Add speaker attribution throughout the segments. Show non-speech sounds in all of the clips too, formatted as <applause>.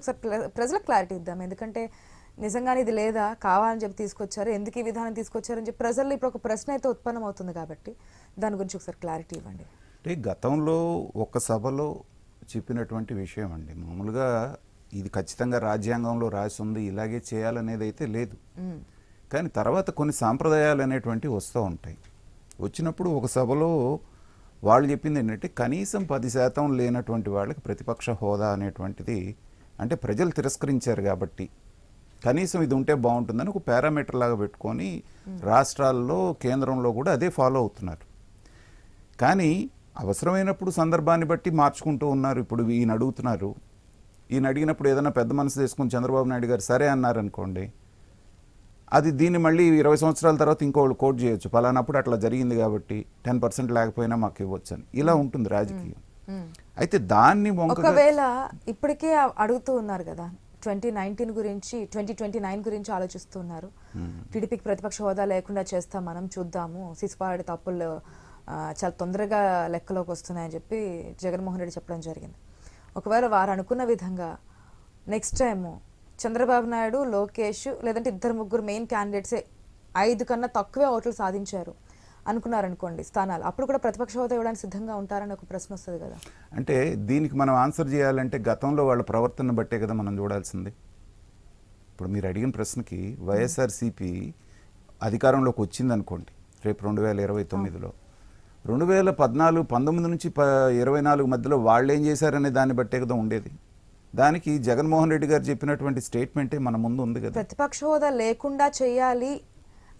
Speaker 1: ఒకసారి ప్ర- ప్రజలకు క్లారిటీ ఇద్దాం. ఎందుకంటే నిజంగానే ఇది లేదా కావాలని చెప్పి తీసుకొచ్చారు ఎందుకు ఈ విధానం తీసుకొచ్చారని చెప్పి ప్రజల్లో ఇప్పుడు ఒక ప్రశ్న అయితే ఉత్పన్నం అవుతుంది కాబట్టి దాని గురించి ఒకసారి క్లారిటీ ఇవ్వండి.
Speaker 2: అంటే గతంలో ఒక సభలో చెప్పినటువంటి విషయం అండి. మామూలుగా ఇది ఖచ్చితంగా రాజ్యాంగంలో రాసి ఉంది ఇలాగే చేయాలనేది అయితే లేదు. కానీ తర్వాత కొన్ని సాంప్రదాయాలు అనేటువంటివి వస్తూ ఉంటాయి. వచ్చినప్పుడు ఒక సభలో వాళ్ళు చెప్పింది ఏంటంటే కనీసం పది శాతం లేనటువంటి వాళ్ళకి ప్రతిపక్ష హోదా అనేటువంటిది అంటే ప్రజలు తిరస్కరించారు కాబట్టి కనీసం ఇది ఉంటే బాగుంటుందని ఒక పారామీటర్ లాగా పెట్టుకొని రాష్ట్రాల్లో కేంద్రంలో కూడా అదే ఫాలో అవుతున్నారు. కానీ అవసరమైనప్పుడు సందర్భాన్ని బట్టి మార్చుకుంటూ ఉన్నారు. ఇప్పుడు ఈయన అడుగుతున్నారు ఈయన అడిగినప్పుడు ఏదైనా పెద్ద మనసు తీసుకుని చంద్రబాబు నాయుడు గారు సరే అన్నారనుకోండి అది దీన్ని మళ్ళీ ఇరవై సంవత్సరాల తర్వాత ఇంకోళ్ళు కోట్ చేయొచ్చు. పలానప్పుడు అట్లా జరిగింది కాబట్టి టెన్ పర్సెంట్ లేకపోయినా మాకు ఇవ్వచ్చు అని ఇలా ఉంటుంది రాజకీయం. అయితే దాన్ని
Speaker 1: ఒకవేళ ఇప్పటికే అడుగుతూ ఉన్నారు కదా ట్వంటీ నైన్టీన్ గురించి ట్వంటీ ట్వంటీ నైన్ గురించి ఆలోచిస్తున్నారు. టీడీపీకి ప్రతిపక్ష హోదా లేకుండా చేస్తాం మనం చూద్దాము సిసిపాడి తప్పులు చాలా తొందరగా లెక్కలోకి వస్తున్నాయని చెప్పి జగన్మోహన్ రెడ్డి చెప్పడం జరిగింది. ఒకవేళ వారు అనుకున్న విధంగా నెక్స్ట్ టైం చంద్రబాబు నాయుడు లోకేష్ లేదంటే ఇద్దరు ముగ్గురు మెయిన్ క్యాండిడేట్సే ఐదు కన్నా తక్కువే ఓట్లు సాధించారు. అనుకున్నారనుకోండి స్థానాలు. అప్పుడు కూడా ప్రతిపక్ష హోదా ఇవ్వడానికి సిద్ధంగా ఉంటారని ఒక ప్రశ్న వస్తుంది కదా.
Speaker 2: అంటే దీనికి మనం ఆన్సర్ చేయాలంటే గతంలో వాళ్ళ ప్రవర్తన బట్టే కదా మనం చూడాల్సింది. ఇప్పుడు మీరు అడిగిన ప్రశ్నకి వైఎస్ఆర్సీపీ అధికారంలోకి వచ్చింది అనుకోండి రేపు రెండు వేల ఇరవై తొమ్మిదిలో. రెండు వేల పద్నాలుగు పంతొమ్మిది నుంచి ప ఇరవై నాలుగు మధ్యలో వాళ్ళు ఏం చేశారనే దాన్ని బట్టే కదా ఉండేది. దానికి జగన్మోహన్ రెడ్డి గారు చెప్పినటువంటి స్టేట్మెంటే మన ముందు ఉంది కదా.
Speaker 1: ప్రతిపక్ష హోదా లేకుండా చేయాలి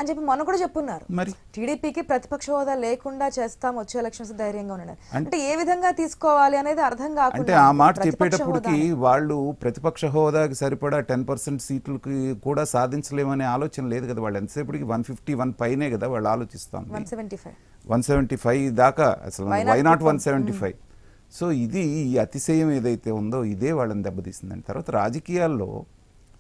Speaker 1: అని చెప్పి మొన్న కూడా చెప్పున్నారు.
Speaker 2: మరి?
Speaker 1: టీడీపీకి ప్రతిపక్ష హోదా లేకుండా చేస్తాం వచ్చే ఎలక్షన్స్ ధైర్యంగా ఉండండి. అంటే ఏ విధంగా తీసుకోవాలి అనేది అర్థం
Speaker 2: అంటే
Speaker 1: కాకుండా
Speaker 2: ఆ మాట చెప్పేటప్పటికి వాళ్ళు ప్రతిపక్ష హోదాకి సరిపడా టెన్ పర్సెంట్ సీట్లకి కూడా సాధించలేమనే ఆలోచన లేదు కదా. వాళ్ళు ఎంతసేపటికి వన్ ఫిఫ్టీ వన్ పైనే కదా వాళ్ళు ఆలోచిస్తాం
Speaker 1: one seventy five
Speaker 2: one seventy five దాకా అసలు why not one seventy five so ఇది ఈ అతిశయం ఏదైతే ఉందో ఇదే వాళ్ళని దెబ్బతీసిందండి. తర్వాత రాజకీయాల్లో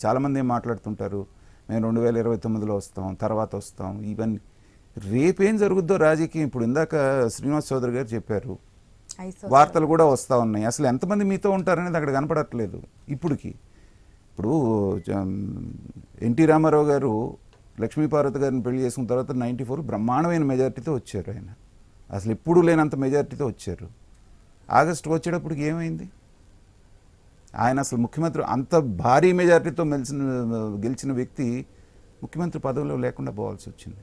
Speaker 2: చాలామంది మాట్లాడుతుంటారు? మేము రెండు వేల ఇరవై తొమ్మిదిలో వస్తాం తర్వాత వస్తాం. ఇవన్నీ రేపేం జరుగుద్దో రాజకీయం ఇప్పుడు ఇందాక శ్రీనివాస్ చౌదరి గారు చెప్పారు. వార్తలు కూడా వస్తూ ఉన్నాయి. అసలు ఎంతమంది మీతో ఉంటారనేది అక్కడ కనపడట్లేదు ఇప్పటికి ఇప్పుడు ఎన్టీ రామారావు గారు లక్ష్మీపార్వతి గారిని పెళ్ళి చేసుకున్న తర్వాత నైంటీ ఫోర్ బ్రహ్మాండమైన మెజార్టీతో వచ్చారు ఆయన. అసలు ఎప్పుడూ లేనంత మెజార్టీతో వచ్చారు. ఆగస్టుకు వచ్చేటప్పటికి ఏమైంది? ఆయన అసలు ముఖ్యమంత్రి అంత భారీ మెజారిటీతో మెలిసిన గెలిచిన వ్యక్తి ముఖ్యమంత్రి పదవిలో లేకుండా పోవాల్సి వచ్చింది.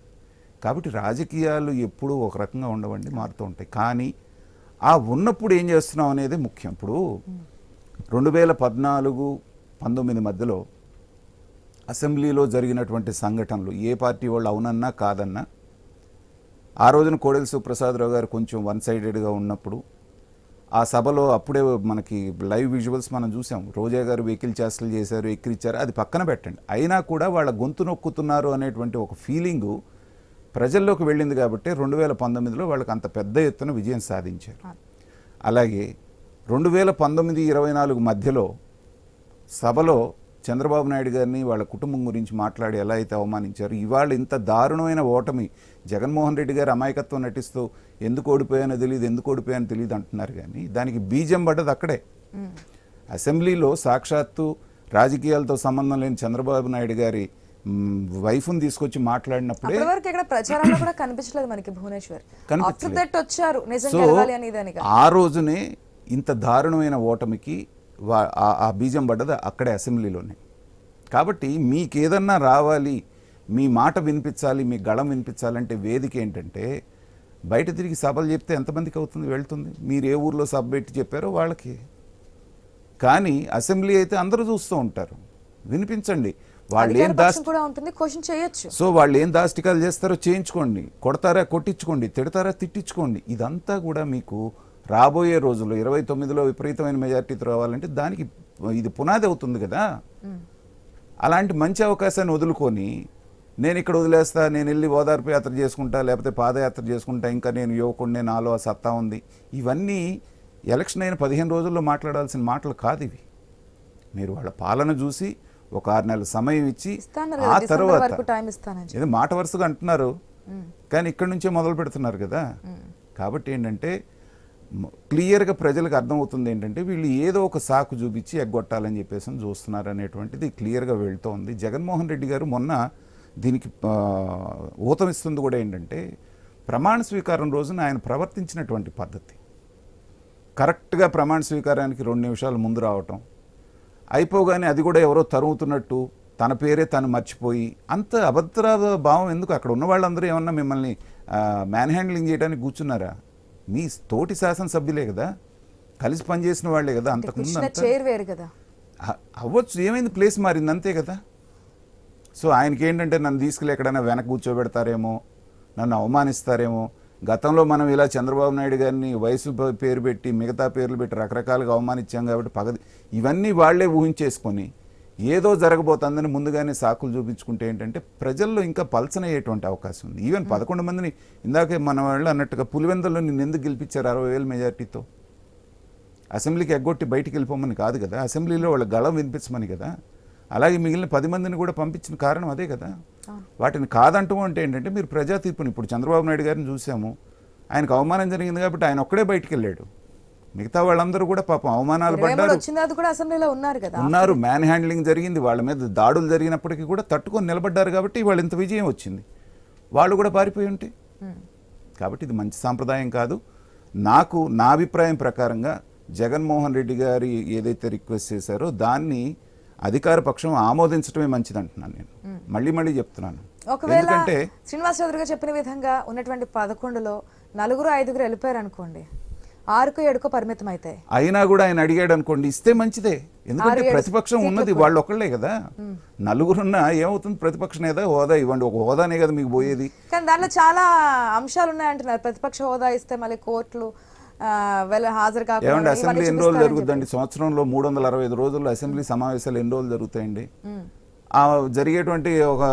Speaker 2: కాబట్టి రాజకీయాలు ఎప్పుడూ ఒక రకంగా ఉండవండి మారుతూ ఉంటాయి. కానీ ఆ ఉన్నప్పుడు ఏం చేస్తున్నాం అనేది ముఖ్యం. ఇప్పుడు రెండు వేల పద్నాలుగు పంతొమ్మిది మధ్యలో అసెంబ్లీలో జరిగినటువంటి సంఘటనలు ఏ పార్టీ వాళ్ళు అవునన్నా కాదన్నా ఆ రోజున కోడెల సుప్రసాదరావు గారు కొంచెం వన్ సైడెడ్గా ఉన్నప్పుడు ఆ సభలో అప్పుడే మనకి లైవ్ విజువల్స్ మనం చూసాం. రోజా గారు వెహికల్ చేష్టలు చేశారు ఎక్కిరిచ్చారు అది పక్కన పెట్టండి. అయినా కూడా వాళ్ళ గొంతు నొక్కుతున్నారు అనేటువంటి ఒక ఫీలింగు ప్రజల్లోకి వెళ్ళింది కాబట్టి రెండు వేల పంతొమ్మిదిలో వాళ్ళకి అంత పెద్ద ఎత్తున విజయం సాధించారు. అలాగే రెండు వేల పంతొమ్మిది ఇరవై నాలుగు మధ్యలో సభలో చంద్రబాబు నాయుడు గారిని వాళ్ళ కుటుంబం గురించి మాట్లాడి ఎలా అయితే అవమానించారు ఇవాళ ఇంత దారుణమైన ఓటమి జగన్మోహన్ రెడ్డి గారు అమాయకత్వం నటిస్తూ ఎందుకు ఓడిపోయానో తెలియదు ఎందుకు ఓడిపోయానో తెలియదు అంటున్నారు కానీ దానికి బీజం పడ్డది అక్కడే. అసెంబ్లీలో సాక్షాత్తు రాజకీయాలతో సంబంధం లేని చంద్రబాబు నాయుడు గారి వైఫ్ని తీసుకొచ్చి మాట్లాడినప్పుడే
Speaker 1: వరకు ఇక్కడ ప్రచారంలో కూడా కనిపించలేదు మనకి భువనేశ్వర్. వచ్చారు
Speaker 2: ఆ రోజునే ఇంత దారుణమైన ఓటమికి ఆ- ఆ బీజం పడ్డది అక్కడే అసెంబ్లీలోనే. కాబట్టి మీకేదన్నా రావాలి మీ మాట వినిపించాలి మీ గళం వినిపించాలంటే వేదిక ఏంటంటే బయట తిరిగి సభలు చెప్తే ఎంతమందికి అవుతుంది వెళ్తుంది? మీరు ఏ ఊర్లో సభ పెట్టి చెప్పారో వాళ్ళకి. కానీ అసెంబ్లీ అయితే అందరూ చూస్తూ ఉంటారు. వినిపించండి. వాళ్ళు ఏం
Speaker 1: చేయొచ్చు.
Speaker 2: సో వాళ్ళు ఏం దాష్టికాలు చేస్తారో చేయించుకోండి. కొడతారా కొట్టించుకోండి. తిడతారా తిట్టించుకోండి. ఇదంతా కూడా మీకు రాబోయే రోజుల్లో ఇరవై తొమ్మిదిలో విపరీతమైన మెజార్టీతో రావాలంటే దానికి ఇది పునాది అవుతుంది కదా. అలాంటి మంచి అవకాశాన్ని వదులుకొని నేను ఇక్కడ వదిలేస్తా నేను వెళ్ళి ఓదార్పు యాత్ర చేసుకుంటా లేకపోతే పాదయాత్ర చేసుకుంటా ఇంకా నేను యువకుడిని నాలో ఆ సత్తా ఉంది. ఇవన్నీ ఎలక్షన్ అయిన పదిహేను రోజుల్లో మాట్లాడాల్సిన మాటలు కాదు ఇవి. మీరు వాళ్ళ పాలన చూసి ఒక ఆరు నెలల సమయం ఇచ్చి ఆ తర్వాత. ఏదో మాట వరుసగా అంటున్నారు. కానీ ఇక్కడి నుంచే మొదలు పెడుతున్నారు కదా కాబట్టి ఏంటంటే క్లియర్గా ప్రజలకు అర్థమవుతుంది ఏంటంటే వీళ్ళు ఏదో ఒక సాకు చూపించి ఎగ్గొట్టాలని చెప్పేసి చూస్తున్నారు అనేటువంటిది క్లియర్గా వెళ్తోంది. జగన్మోహన్ రెడ్డి గారు మొన్న దీనికి ఊతమిస్తుంది కూడా ఏంటంటే ప్రమాణ స్వీకారం రోజున ఆయన ప్రవర్తించినటువంటి పద్ధతి. కరెక్ట్గా ప్రమాణ స్వీకారానికి రెండు నిమిషాలు ముందు రావటం అయిపోగానే అది కూడా ఎవరో తరుగుతున్నట్టు తన పేరే తను మర్చిపోయి అంత అభద్ర భావం ఎందుకు అక్కడ ఉన్న వాళ్ళందరూ ఏమన్నా మిమ్మల్ని మ్యాన్ హ్యాండ్లింగ్ చేయడానికి కూర్చున్నారా? మీ తోటి శాసనసభ్యులే కదా? కలిసి పనిచేసిన వాళ్ళే కదా? అంతకుముందు
Speaker 1: కదా.
Speaker 2: అవ్వచ్చు. ఏమైంది? ప్లేస్ మారింది. అంతే కదా? సో ఆయనకి ఏంటంటే నన్ను తీసుకెళ్ళి ఎక్కడైనా వెనక కూర్చోబెడతారేమో నన్ను అవమానిస్తారేమో గతంలో మనం ఇలా చంద్రబాబు నాయుడు గారిని వయసు పేరు పెట్టి మిగతా పేర్లు పెట్టి రకరకాలుగా అవమానించాం కాబట్టి పగది ఇవన్నీ వాళ్ళే ఊహించేసుకొని ఏదో జరగబోతుందని ముందుగానే సాకులు చూపించుకుంటే ఏంటంటే ప్రజల్లో ఇంకా పల్చనయ్యేటువంటి అవకాశం ఉంది. ఈవెన్ పదకొండు మందిని ఇందాకే మన వాళ్ళు అన్నట్టుగా పులివెందుల్లో నిన్ను ఎందుకు గెలిపించారు అరవై వేల మెజార్టీతో అసెంబ్లీకి ఎగ్గొట్టి బయటికి వెళ్ళిపోమని కాదు కదా. అసెంబ్లీలో వాళ్ళ గళం వినిపించమని కదా. అలాగే మిగిలిన పది మందిని కూడా పంపించిన కారణం అదే కదా. వాటిని కాదంటూ అంటే ఏంటంటే మీరు ప్రజా తీర్పుని ఇప్పుడు చంద్రబాబు నాయుడు గారిని చూసాము. ఆయనకు అవమానం జరిగింది కాబట్టి ఆయన ఒక్కడే బయటికి వెళ్ళాడు. మిగతా వాళ్ళందరూ కూడా పాపం అవమానాలు పడ్డారు.
Speaker 1: ఉన్నారు
Speaker 2: మ్యాన్ హ్యాండ్లింగ్ జరిగింది వాళ్ళ మీద దాడులు జరిగినప్పటికీ కూడా తట్టుకొని నిలబడ్డారు కాబట్టి వాళ్ళు ఇంత విజయం వచ్చింది. వాళ్ళు కూడా పారిపోయి ఉంటే. కాబట్టి ఇది మంచి సాంప్రదాయం కాదు. నాకు నా అభిప్రాయం ప్రకారంగా జగన్మోహన్ రెడ్డి గారి ఏదైతే రిక్వెస్ట్ చేశారో దాన్ని అధికార పక్షం ఆమోదించడమే మంచిది అంటున్నాను నేను మళ్ళీ మళ్ళీ చెప్తున్నాను.
Speaker 1: ఒకవేళ
Speaker 2: ఎందుకంటే
Speaker 1: శ్రీనివాస్ చౌదరి గారు చెప్పిన విధంగా ఉన్నటువంటి పదకొండులో నలుగురు ఐదుగురు వెళ్ళిపోయారు అనుకోండి ఆరుకు ఏడుకో పరిమితం అవుతాయి
Speaker 2: అయినా కూడా ఆయన అడిగాడు అనుకోండి ఇస్తే మంచిదే. ఎందుకంటే ప్రతిపక్షం ఉన్నది వాళ్ళు ఒక్కళ్ళే కదా. నలుగురున్నా ఏమవుతుంది? ప్రతిపక్షం హోదా ఇవ్వండి. ఒక హోదానే కదా మీకు పోయేది.
Speaker 1: కానీ దాంట్లో చాలా అంశాలు ఉన్నాయంటున్నారు ప్రతిపక్ష హోదా ఇస్తే మళ్ళీ కోర్టులు
Speaker 2: ఏమండి అసెంబ్లీ ఎన్ని రోజులు జరుగుతుందండి? సంవత్సరంలో మూడు వందల అరవై ఐదు రోజుల్లో అసెంబ్లీ సమావేశాలు ఎన్ని రోజులు జరుగుతాయండి. ఆ జరిగేటువంటి ఒక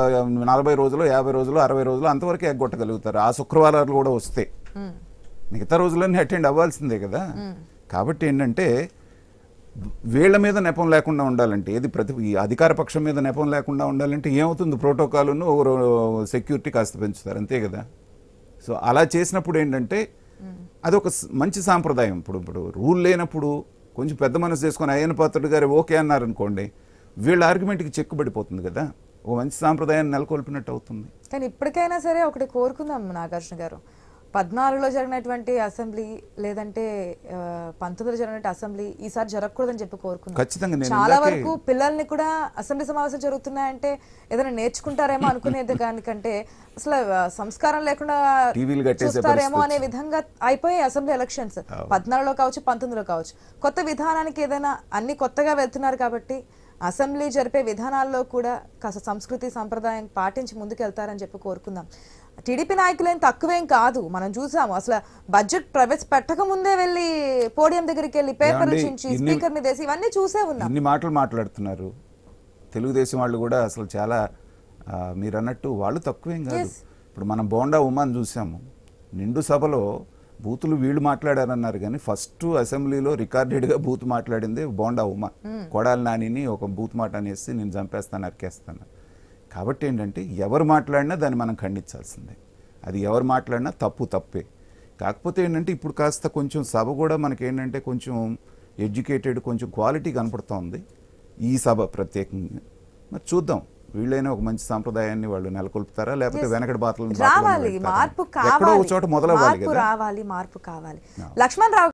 Speaker 2: నలభై రోజులు యాభై రోజులు అరవై రోజులు అంతవరకు ఎగ్గొట్టగలుగుతారు. ఆ శుక్రవారాలు కూడా వస్తే. మిగతా రోజులన్నీ అటెండ్ అవ్వాల్సిందే కదా. కాబట్టి ఏంటంటే వీళ్ళ మీద నెపం లేకుండా ఉండాలంటే ఏది ప్రతి ఈ అధికార పక్షం మీద నెపం లేకుండా ఉండాలంటే ఏమవుతుంది? ప్రోటోకాల్ను సెక్యూరిటీ కాస్త పెంచుతారు అంతే కదా. సో అలా చేసినప్పుడు ఏంటంటే అదొక మంచి సాంప్రదాయం. ఇప్పుడు ఇప్పుడు రూల్ లేనప్పుడు కొంచెం పెద్ద మనసు చేసుకొని అయ్యన పాత్రుడు గారు ఓకే అన్నారనుకోండి వీళ్ళ ఆర్గ్యుమెంట్కి చెక్కుబడిపోతుంది కదా. ఓ మంచి సాంప్రదాయాన్ని నెలకొల్పినట్టు అవుతుంది.
Speaker 1: కానీ ఇప్పటికైనా సరే ఒకటి కోరుకుందాం నాగార్జున గారు. పద్నాలుగులో జరిగినటువంటి అసెంబ్లీ లేదంటే పంతొమ్మిదిలో జరిగినటువంటి అసెంబ్లీ ఈసారి జరగకూడదని చెప్పి కోరుకుందాం.
Speaker 2: ఖచ్చితంగా నేను
Speaker 1: చాలా వరకు పిల్లల్ని కూడా అసెంబ్లీ సమావేశాలు జరుగుతున్నాయంటే ఏదైనా నేర్చుకుంటారేమో అనుకునేది <laughs> దానికంటే అసలు సంస్కారం లేకుండా చూస్తారేమో అనే విధంగా అయిపోయి అసెంబ్లీ ఎలక్షన్స్. పద్నాలుగులో కావచ్చు పంతొమ్మిదిలో కావచ్చు. కొత్త విధానానికి ఏదైనా అన్ని కొత్తగా వెళ్తున్నారు కాబట్టి అసెంబ్లీ జరిపే విధానాల్లో కూడా కాస్త సంస్కృతి సంప్రదాయం పాటించి ముందుకు వెళ్తారని చెప్పి కోరుకుందాం. టీడీపీ నాయకులేం తక్కువేం కాదు. మనం చూసాము అసలు బడ్జెట్ ప్రవేశపెట్టక ముందే వెళ్ళి పోడియం దగ్గరికి వెళ్ళి పేపర్లు
Speaker 2: ఏమండి,
Speaker 1: చించి
Speaker 2: ఇన్ని-
Speaker 1: స్పీకర్ మీద వేసి ఇవన్నీ చూసే ఉన్నాం.
Speaker 2: ఇన్ని మాటలు మాట్లాడుతున్నారు. తెలుగుదేశం వాళ్ళు కూడా అసలు చాలా మీరు అన్నట్టు వాళ్ళు తక్కువేం కాదు. ఇప్పుడు మనం బోండా ఉమాని చూసాము. నిండు సభలో బూతులు వీళ్ళు మాట్లాడారన్నారు కానీ ఫస్ట్ అసెంబ్లీలో రికార్డెడ్గా బూత్ మాట్లాడింది బోండా ఉమా కొడాలి నానిని ఒక బూత్ మాట అనేసి నేను చంపేస్తాను నరికేస్తాను కాబట్టి ఏంటంటే ఎవరు మాట్లాడినా దాన్ని మనం ఖండించాల్సిందే. అది ఎవరు మాట్లాడినా తప్పు తప్పే. కాకపోతే ఏంటంటే ఇప్పుడు కాస్త కొంచెం సభ కూడా మనకేంటంటే కొంచెం ఎడ్యుకేటెడ్ కొంచెం క్వాలిటీ కనపడుతూ ఉంది ఈ సభ ప్రత్యేకంగా. మరి చూద్దాం. వీళ్ళైనా ఒక మంచి సాంప్రదాయాన్ని వాళ్ళు నెలకొల్పుతారా? లేకపోతే వెనకటి బాటలు
Speaker 1: రావాలి. మార్పు కావాలి.
Speaker 2: చోట మొదలవ్వాలి
Speaker 1: రావాలి. మార్పు కావాలి. లక్ష్మణ్ రావు